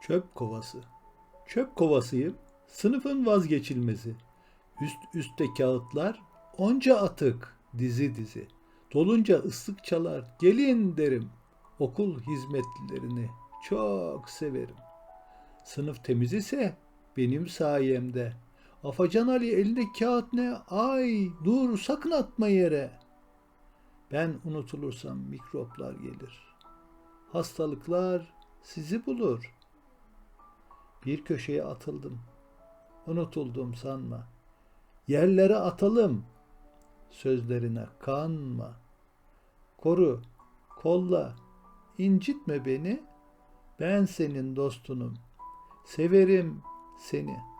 Çöp kovası. Çöp kovasıyım, sınıfın vazgeçilmezi. Üst üste kağıtlar, onca atık, dizi dizi. Dolunca ıslık çalar, gelin derim. Okul hizmetlilerini çok severim. Sınıf temiz ise benim sayemde. Afacan Ali elinde kağıt ne? Ay dur sakın atma yere. Ben unutulursam mikroplar gelir. Hastalıklar sizi bulur. Bir köşeye atıldım. Unutuldum sanma. Yerlere atalım. Sözlerine kanma. Koru, kolla, incitme beni. Ben senin dostunum. Severim seni.''